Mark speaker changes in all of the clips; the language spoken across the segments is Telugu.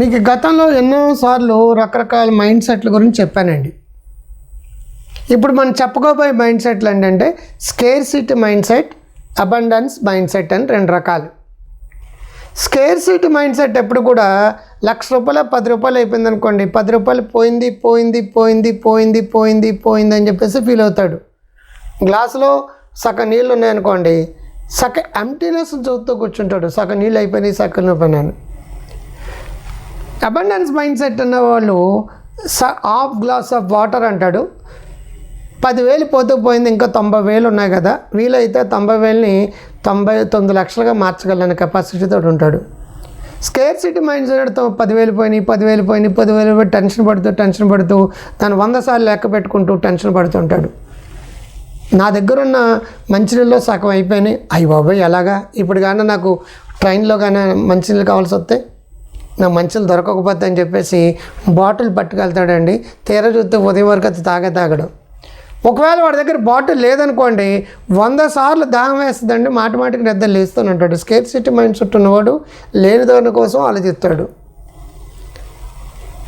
Speaker 1: మీకు గతంలో ఎన్నోసార్లు రకరకాల మైండ్ సెట్ల గురించి చెప్పానండి. ఇప్పుడు మనం చెప్పుకోబోయే మైండ్ సెట్లు ఏంటంటే scarcity mindset abundance mindset అని రెండు రకాలు. స్కేర్ సిటీ మైండ్ సెట్ ఎప్పుడు కూడా లక్ష రూపాయలు పది రూపాయలు అయిపోయింది అనుకోండి పది రూపాయలు పోయింది పోయింది పోయింది పోయింది పోయింది పోయింది అని చెప్పేసి ఫీల్ అవుతాడు. గ్లాసులో సగం నీళ్ళు ఉన్నాయనుకోండి సగ ఎంటీనెస్ చూస్తూ కూర్చుంటాడు. సగం నీళ్ళు అయిపోయినాయి సగం అయిపోయినాను అబండెన్స్ మైండ్ సెట్ ఉన్నవాళ్ళు స హాఫ్ గ్లాస్ ఆఫ్ వాటర్ అంటాడు. పదివేలు పోతూ పోయింది ఇంకా తొంభై వేలు ఉన్నాయి కదా. వీలైతే తొంభై వేలని తొంభై తొమ్మిది లక్షలుగా మార్చగలన కెపాసిటీతో ఉంటాడు. స్కేర్ సిటీ మైండ్ సెట్తో పదివేలు పోయినాయి పదివేలు పోయినాయి పదివేలు పోయి టెన్షన్ పడుతూ టెన్షన్ పడుతూ తను వంద సార్లు లెక్క పెట్టుకుంటూ టెన్షన్ పడుతుంటాడు నా దగ్గర ఉన్న మంచినీళ్ళు సగం అయిపోయినాయి. అయ్యి బాబాయ్ ఎలాగా? ఇప్పుడు కానీ నాకు ట్రైన్లో కానీ మంచినీళ్ళు కావాల్సి వస్తే నా మంచినీళ్ళు దొరకకపోతే అని చెప్పేసి బాటిల్ పట్టుకెళ్తాడండి. తీరా చూస్తే ఉదయం వరకు అది తాగే తాగడు. ఒకవేళ వాడి దగ్గర బాటిల్ లేదనుకోండి వంద సార్లు దాహం వేస్తుందండి మాటమాటికి నిద్ర లేస్తూనే ఉంటాడు. స్కేర్ సిటీ మైండ్ చుట్టూ ఉన్నవాడు లేని దాని కోసం ఆలోచిస్తాడు.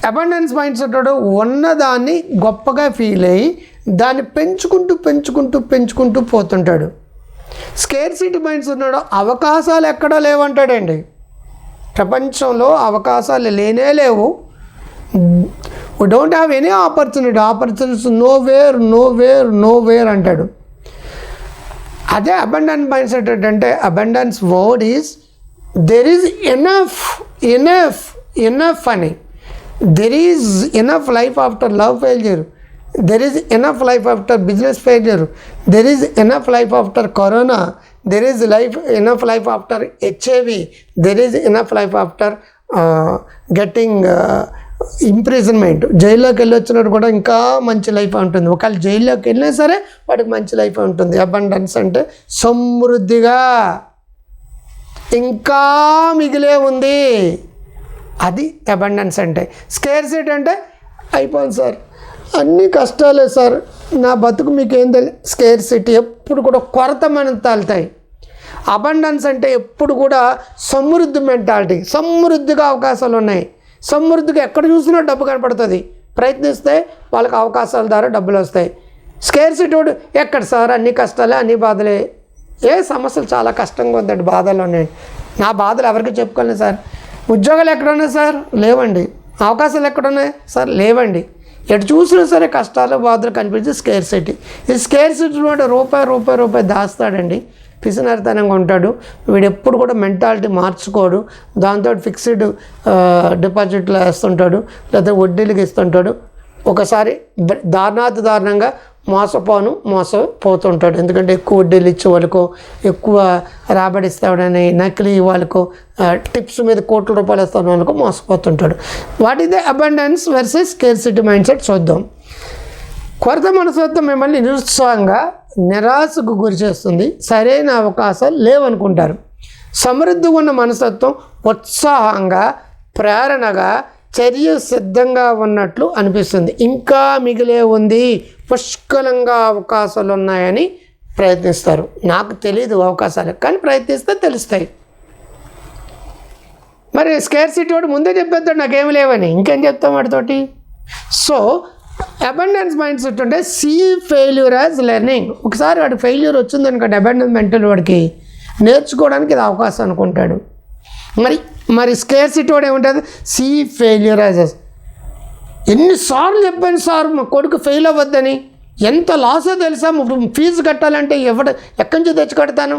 Speaker 1: అబండెన్స్ మైండ్ సెట్ ఉన్నదాన్ని గొప్పగా ఫీల్ అయ్యి దాన్ని పెంచుకుంటూ పెంచుకుంటూ పెంచుకుంటూ పోతుంటాడు. స్కేర్ సిటీ మైండ్స్ ఉన్నాడు అవకాశాలు ఎక్కడా లేవంటాడండి. ప్రపంచంలో అవకాశాలు లేనే లేవు. Don't have any opportunity opportunities nowhere nowhere nowhere అంటాడు. అదే అబండెన్స్ మైండ్ సెట్ ఏంటంటే abundance word is there is enough enough enough అని. There is enough life after love failure there is enough life after business failure there is enough life after corona there is life enough life after HIV there is enough life after getting imprisonment జైల్లోకి వెళ్ళి కూడా ఇంకా మంచి లైఫ్ ఉంటుంది. ఒకవేళ జైల్లోకి వెళ్ళినా సరే వాడికి మంచి లైఫ్ ఉంటుంది. అబండెన్స్ అంటే సమృద్ధిగా ఇంకా మిగిలే ఉంది. అది అబండెన్స్ అంటే. స్కేర్ అంటే అయిపోయింది సార్. అన్ని కష్టాలే సార్. నా బతుకు మీకు ఏం తెలియదు స్కేర్ సిటీ ఎప్పుడు కూడా కొరత మనం తాలుతాయి. అబండెన్స్ అంటే ఎప్పుడు కూడా సమృద్ధి మెంటాలిటీ సమృద్ధిగా అవకాశాలు ఉన్నాయి. సమృద్ధిగా ఎక్కడ చూసినా డబ్బు కనపడుతుంది. ప్రయత్నిస్తే వాళ్ళకి అవకాశాల ద్వారా డబ్బులు వస్తాయి. స్కేర్ సిటీ ఎక్కడ సార్? అన్ని కష్టాలే అన్ని బాధలే. ఏ సమస్యలు చాలా కష్టంగా ఉందండి బాధలు ఉన్నాయి. నా బాధలు ఎవరికి చెప్పుకోలేదు సార్. ఉద్యోగాలు ఎక్కడున్నాయి సార్? లేవండి. అవకాశాలు ఎక్కడున్నాయి సార్? లేవండి. ఎటు చూసినా సరే కష్టాలు బాధలు కనిపించి స్కేర్ సిటీ ఈ స్కేర్సిటీ రూపాయి రూపాయి రూపాయి దాస్తాడండి. పిసినరితనంగా ఉంటాడు. వీడు ఎప్పుడు కూడా మెంటాలిటీ మార్చుకోడు. దాంతో ఫిక్స్డ్ డిపాజిట్లో వేస్తుంటాడు. లేదా వడ్డీలకు ఇస్తుంటాడు. ఒకసారి బ- దారుణాతి దారుణంగా మోసపోను మోసపోతుంటాడు. ఎందుకంటే ఎక్కువ వడ్డీలు ఇచ్చే వాళ్ళకో ఎక్కువ రాబడి ఇస్తాడని నకిలీ వాళ్ళకో టిప్స్ మీద కోట్ల రూపాయలు ఇస్తాను వాళ్ళకో మోసపోతుంటాడు. What is the abundance versus scarcity mindset చూద్దాం. కొరత మనస్తత్వం మిమ్మల్ని నిరుత్సాహంగా నిరాశకు గురి చేస్తుంది. సరైన అవకాశాలు లేవనుకుంటారు. సమృద్ధిగా ఉన్న మనస్తత్వం ఉత్సాహంగా ప్రేరణగా చర్య సిద్ధంగా ఉన్నట్లు అనిపిస్తుంది. ఇంకా మిగిలే ఉంది. పుష్కలంగా అవకాశాలు ఉన్నాయని ప్రయత్నిస్తారు. నాకు తెలియదు అవకాశాలు కానీ ప్రయత్నిస్తే తెలుస్తాయి. మరి స్కేర్ సిటీ వాడు ముందే చెప్పేస్తాడు నాకేమి లేవని. ఇంకేం చెప్తాం వాడితోటి? సో అబండెన్స్ మైండ్ సెట్ అంటే సీ ఫెయిల్యూర్ యాజ్ లెర్నింగ్ ఒకసారి వాడు ఫెయిల్యూర్ వచ్చింది వచ్చిందనుకోండి అబండెన్స్ మెంటల్ వాడికి నేర్చుకోవడానికి ఇది అవకాశం అనుకుంటాడు. మరి మరి స్కేర్ సిటీ వాడు ఏముంటుంది? సీ ఫెయిల్యూర్ యాజ్ ఎన్నిసార్లు చెప్పాను సార్ మా కొడుకు ఫెయిల్ అవ్వద్దని. ఎంత లాసో తెలుసా? ఇప్పుడు ఫీజు కట్టాలంటే ఎవడ ఎక్కడి నుంచి తెచ్చి కడతాను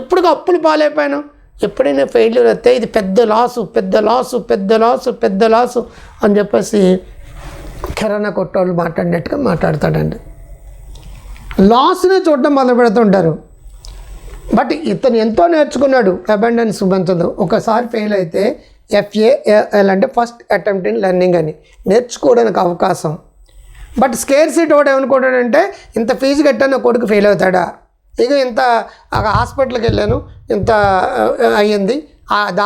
Speaker 1: ఎప్పుడు అప్పులు పాలైపోయాను? ఎప్పుడైనా ఫెయిల్యూర్ వస్తే ఇది పెద్ద లాసు పెద్ద లాసు పెద్ద లాసు పెద్ద లాసు అని చెప్పేసి కిరాణా కొట్టోళ్ళు మాట్లాడినట్టుగా మాట్లాడతాడండి. లాస్నే చూడడం మొదలు పెడుతుంటారు. బట్ ఇతను ఎంతో నేర్చుకున్నాడు అబెండెన్స్ సుబంతులు ఒకసారి ఫెయిల్ అయితే ఎఫ్ఏఎల్ అంటే ఫస్ట్ అటెంప్ట్ ఇన్ లెర్నింగ్ అని. నేర్చుకోవడానికి అవకాశం. బట్ స్కేర్ సీట్ ఒకటి ఏమనుకుంటాడంటే ఇంత ఫీజు కట్టాను కొడుకు ఫెయిల్ అవుతాడా? ఇక ఇంత హాస్పిటల్కి వెళ్ళాను ఇంత అయ్యింది.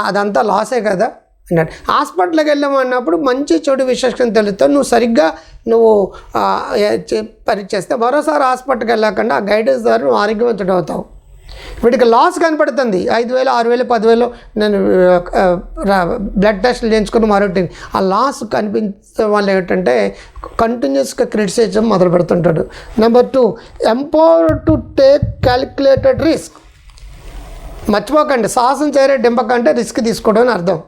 Speaker 1: అదంతా లాసే కదా. అన్నాడు హాస్పిటల్కి వెళ్ళాము అన్నప్పుడు మంచి చెడు విశేషం తెలుస్తావు నువ్వు సరిగ్గా నువ్వు పరిచేస్తే మరోసారి హాస్పిటల్కి వెళ్ళకుండా ఆ గైడెన్స్ ద్వారా నువ్వు ఆరోగ్యవంతుడు అవుతావు. వీటికి లాస్ కనపడుతుంది. ఐదు వేలు ఆరు వేలు పదివేలు నేను బ్లడ్ టెస్ట్లు చేయించుకుని మరొకటి ఆ లాస్ కనిపించడం వల్ల ఏంటంటే కంటిన్యూస్గా క్రిటిసైజం మొదలు పెడుతుంటాడు. Number two empower to take calculated risk మర్చిపోకండి. సాహసం చేరే డింపకంటే రిస్క్ తీసుకోవడం అని అర్థం.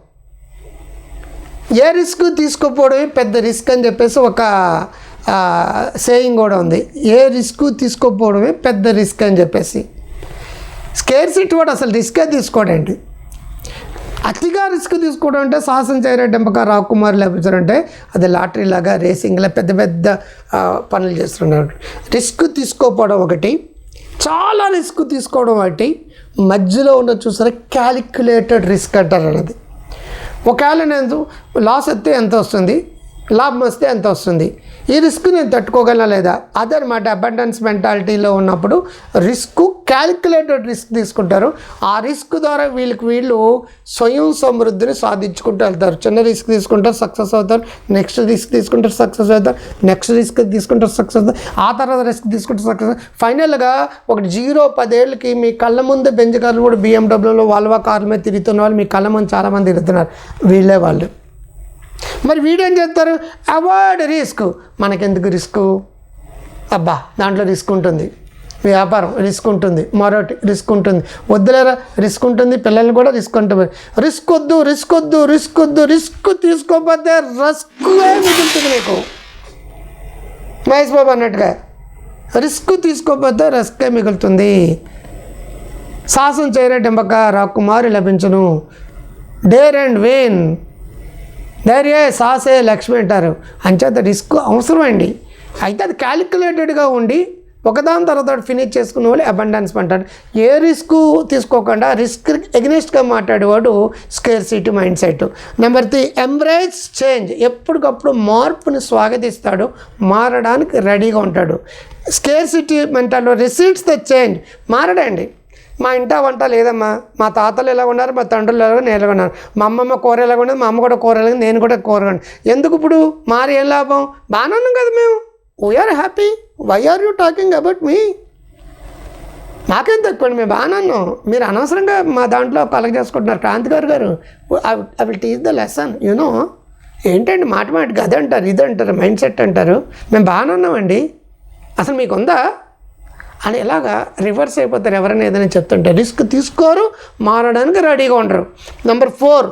Speaker 1: ఏ రిస్క్ తీసుకోకపోవడమే పెద్ద రిస్క్ అని చెప్పేసి ఒక సేయింగ్ కూడా ఉంది. ఏ రిస్క్ తీసుకోకపోవడమే పెద్ద రిస్క్ అని చెప్పేసి. స్కేర్ సిట్ కూడా అసలు రిస్కే తీసుకోడండి అతిగా రిస్క్ తీసుకోవడం అంటే సాహసం చేరే డెంపక రాకుమార్ లభించారంటే అది లాటరీ లాగా రేసింగ్లా పెద్ద పెద్ద పనులు చేస్తున్నారు. రిస్క్ తీసుకోకపోవడం ఒకటి. చాలా రిస్క్ తీసుకోవడం ఒకటి. మధ్యలో ఉన్న చూసారా క్యాలిక్యులేటెడ్ రిస్క్ అంటారు అన్నది. ఒకవేళ నేను లాస్ వస్తే ఎంత వస్తుంది? లాభం వస్తే ఎంత వస్తుంది? ఈ రిస్క్ నేను తట్టుకోగలనా లేదా? అదనమాట అబండెన్స్ మెంటాలిటీలో ఉన్నప్పుడు రిస్క్ క్యాలిక్యులేటెడ్ రిస్క్ తీసుకుంటారు. ఆ రిస్క్ ద్వారా వీళ్ళకి వీళ్ళు స్వయం సమృద్ధిని సాధించుకుంటూ వెళ్తారు. చిన్న రిస్క్ తీసుకుంటారు సక్సెస్ అవుతారు. నెక్స్ట్ రిస్క్ తీసుకుంటారు సక్సెస్ అవుతారు. నెక్స్ట్ రిస్క్ తీసుకుంటారు సక్సెస్ అవుతారు. ఆ తర్వాత రిస్క్ తీసుకుంటారు సక్సెస్ ఫైనల్గా ఒక జీరో పదేళ్ళకి మీ కళ్ళ ముందు బెంజ్ కార్లు కూడా బిఎండబ్ల్యూలో వాల్వా కార్ల మీద తిరుగుతున్న వాళ్ళు మీ కళ్ళ ముందు చాలామంది తిరుగుతున్నారు. వీళ్ళే వాళ్ళు. మరి వీడేం చేస్తారు? అవాయిడ్ రిస్క్ మనకెందుకు రిస్క్ అబ్బా దాంట్లో రిస్క్ ఉంటుంది. వ్యాపారం రిస్క్ ఉంటుంది. మరొకటి రిస్క్ ఉంటుంది. వద్దులేరా? రిస్క్ ఉంటుంది. పిల్లల్ని కూడా రిస్క్ ఉంటుంది రిస్క్ వద్దు రిస్క్ వద్దు రిస్క్ వద్దు రిస్క్ తీసుకోకపోతే రస్కువే మిగులుతుంది నీకు. మహేష్ బాబు అన్నట్టుగా రిస్క్ తీసుకోకపోతే రస్కే మిగులుతుంది. సాహసం చేయరే డెంబక రాకుమారి లభించును. డేర్ అండ్ వేన్ ధైర్యే సాసే లక్ష్మి అంటారు. అంచేత రిస్క్ అవసరమండి. అయితే అది క్యాలిక్యులేటెడ్గా ఉండి ఒకదాని తర్వాత ఫినిష్ చేసుకునే వాళ్ళు అబండెన్స్ అంటారు. ఏ రిస్క్ తీసుకోకుండా రిస్క్ ఎగ్నెస్ట్గా మాట్లాడేవాడు scarcity mindset. Number three embrace change. ఎప్పటికప్పుడు మార్పుని స్వాగతిస్తాడు మారడానికి రెడీగా ఉంటాడు. స్కేర్ సిటీ మెంటాల్లో రిసీట్స్ ద చేంజ్. మారడండి. మా ఇంట వంట లేదమ్మా. మా తాతలు ఎలా ఉన్నారు మా తండ్రులు ఎలా నేను ఎలా ఉన్నారు మా అమ్మమ్మ కూర ఎలా ఉన్నది మా అమ్మ కూడా కూర ఎలా నేను కూడా కూర ఎందుకు ఇప్పుడు? మారి ఏం లాభం? బాగానే ఉన్నాం కదా మేము. We are happy why are you talking about మీ మాకేం తక్కువ మేము బాగానే ఉన్నాం. మీరు అనవసరంగా మా దాంట్లో కలగ చేసుకుంటున్నారు. క్రాంతి గారు గారు I will teach the lesson you know ఏంటండి మాట మాటకి గది అంటారు ఇది అంటారు మైండ్ సెట్ అంటారు. మేము బాగానే ఉన్నామండి. అసలు మీకు ఉందా అని ఇలాగా రివర్స్ అయిపోతారు ఎవరైనా ఏదైనా చెప్తుంటే రిస్క్ తీసుకోరు మారడానికి రెడీగా ఉండరు. నెంబర్ ఫోర్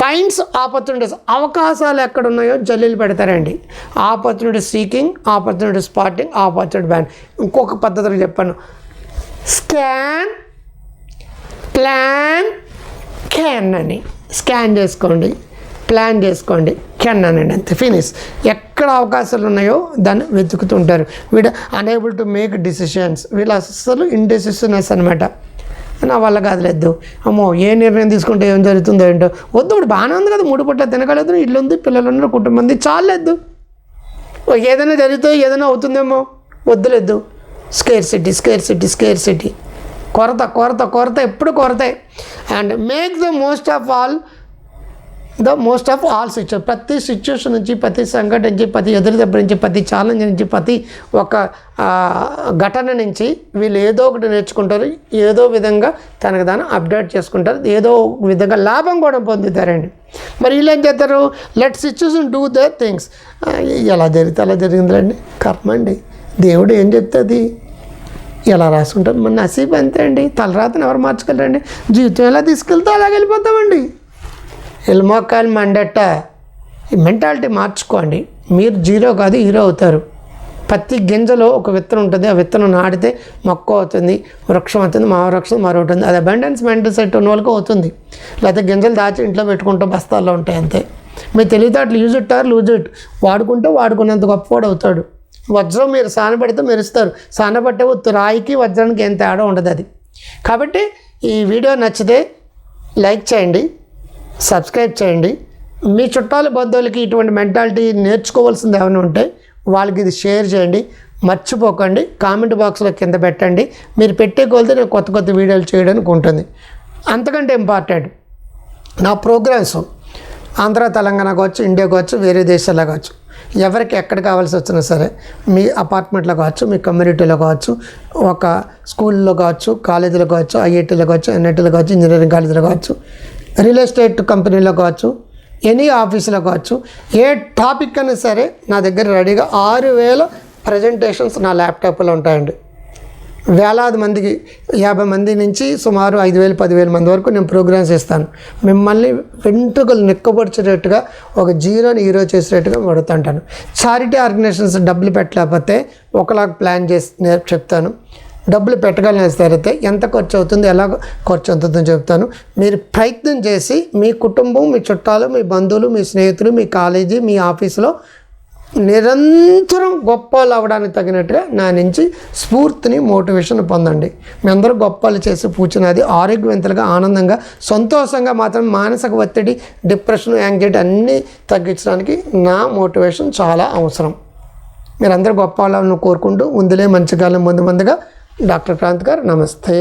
Speaker 1: ఫైన్స్ ఆపర్చునిటీస్ అవకాశాలు ఎక్కడ ఉన్నాయో జల్లీలు పెడతారండి. Opportunity seeking opportunity spotting opportunity ban ఇంకొక పద్ధతిలో చెప్పాను. స్కాన్ ప్లాన్ క్యాన్ అని. స్కాన్ చేసుకోండి ప్లాన్ చేసుకోండి. కెన్ అనండి అంతే ఫినిష్. ఎక్కడ అవకాశాలు ఉన్నాయో దాన్ని వెతుకుతుంటారు వీడు అనేబుల్ టు మేక్ డిసిషన్స్ వీళ్ళు అసలు ఇండెసిషనెస్ అనమాట నా వల్ల కాదులేదు. అమ్మో ఏ నిర్ణయం తీసుకుంటే ఏం జరుగుతుందో ఏంటో. వద్దు ఇప్పుడు బాగానే ఉంది కదా మూడు పుట్ల తినగలదు ఇల్లు ఉంది పిల్లలు ఉన్నారు కుటుంబం ఉంది చాలేదు ఏదైనా జరిగితే ఏదైనా అవుతుందేమో. వద్దులేదు. Scarcity scarcity scarcity కొరత కొరత కొరత ఎప్పుడు కొరతే. And make the most of all ఇదో మోస్ట్ ఆఫ్ ఆల్ సిచ్యువేషన్ ప్రతి సిచ్యువేషన్ నుంచి ప్రతి సంఘటన నుంచి ప్రతి ఎదురు దెబ్బ నుంచి ప్రతి ఛాలెంజ్ నుంచి ప్రతి ఒక ఘటన నుంచి వీళ్ళు ఏదో ఒకటి నేర్చుకుంటారు. ఏదో విధంగా తనకు తాను అప్డేట్ చేసుకుంటారు. ఏదో విధంగా లాభం కూడా పొందుతారండి. మరి వీళ్ళు ఏం చేస్తారు? Let situation do the things ఎలా జరిగితే అలా జరిగిందిలేండి. కర్మ అండి. దేవుడు ఏం చెప్తుంది ఎలా రాసుకుంటారు? మన నసీబ్ అంతే అండి? తలరాతను ఎవరు మార్చగలరండి జీవితం ఎలా తీసుకెళ్తే అలాగ వెళ్ళిపోతామండి. ఎల్మోకాయలు మండట ఈ మెంటాలిటీ మార్చుకోండి. మీరు జీరో కాదు హీరో అవుతారు. ప్రతి గింజలో ఒక విత్తనం ఉంటుంది. ఆ విత్తనం నాటితే మొక్క అవుతుంది వృక్షం అవుతుంది మా వృక్షం మరొకటి అది అబండెన్స్ మెంటల్ సెట్ ఉన్న వాళ్ళకి అవుతుంది. లేకపోతే గింజలు దాచి ఇంట్లో పెట్టుకుంటూ బస్తాల్లో ఉంటాయి అంతే. మీరు తెలివితేటలు యూజ్ ఇట్టారు లూజ్ ఇట్ వాడుకుంటే వాడుకున్నంత గొప్పవాడు అవుతాడు. వజ్రం మీరు సానబడితే మెరుస్తారు. సానబట్టే ఉత్తు రాయికి వజ్రానికి ఏం తేడా ఉండదు అది. కాబట్టి ఈ వీడియో నచ్చితే లైక్ చేయండి. సబ్స్క్రైబ్ చేయండి. మీ చుట్టాల బంధువులకి ఇటువంటి మెంటాలిటీ నేర్చుకోవాల్సింది ఏమైనా ఉంటే వాళ్ళకి ఇది షేర్ చేయండి. మర్చిపోకండి. కామెంట్ బాక్స్లో కింద పెట్టండి. మీరు పెట్టే కొలితే నేను కొత్త కొత్త వీడియోలు చేయడానికి ఉంటుంది. అంతకంటే ఇంపార్టెంట్ నా ప్రోగ్రామ్స్ ఆంధ్ర తెలంగాణ కావచ్చు ఇండియా కావచ్చు వేరే దేశాల్లో కావచ్చు ఎవరికి ఎక్కడ కావాల్సి వచ్చినా సరే మీ అపార్ట్మెంట్లో కావచ్చు మీ కమ్యూనిటీలో కావచ్చు ఒక స్కూల్లో కావచ్చు కాలేజీలో కావచ్చు ఐఐటీలో కావచ్చు ఎన్ఐటీలో కావచ్చు ఇంజనీరింగ్ కాలేజీలో కావచ్చు రియల్ ఎస్టేట్ కంపెనీలో కావచ్చు ఎనీ ఆఫీసులో కావచ్చు ఏ టాపిక్ అయినా సరే నా దగ్గర రెడీగా ఆరు వేల ప్రజెంటేషన్స్ నా ల్యాప్టాప్లో ఉంటాయండి. వేలాది మందికి యాభై మంది నుంచి సుమారు ఐదు వేలు పదివేల మంది వరకు నేను ప్రోగ్రామ్స్ ఇస్తాను మిమ్మల్ని వెంట్రుకలు నిక్కబడిచేటట్టుగా ఒక జీరోని హీరో చేసేటట్టుగా పడుతుంటాను చారిటీ ఆర్గనైజేషన్స్ డబ్బులు పెట్టలేకపోతే ఒకలాగా ప్లాన్ చేసి నేను చెప్తాను. డబ్బులు పెట్టగలిగిన సరైతే ఎంత ఖర్చు అవుతుంది ఎలా ఖర్చు అవుతుందో చెప్తాను. మీరు ప్రయత్నం చేసి మీ కుటుంబం మీ చుట్టాలు మీ బంధువులు మీ స్నేహితులు మీ కాలేజీ మీ ఆఫీసులో నిరంతరం గొప్పలు అవ్వడానికి తగినట్టుగా నా నుంచి స్ఫూర్తిని మోటివేషన్ పొందండి. మీ అందరూ గొప్పలు చేసి పూచినది ఆరోగ్యవంతులుగా ఆనందంగా సంతోషంగా మాత్రం మానసిక ఒత్తిడి డిప్రెషన్ యాంగ్జైటీ అన్నీ తగ్గించడానికి నా మోటివేషన్ చాలా అవసరం. మీరందరూ గొప్ప వాళ్ళని కోరుకుంటూ ముందులే మంచి కాలం ముందు ముందుగా డాక్టర్ క్రాంత్ గారు నమస్తే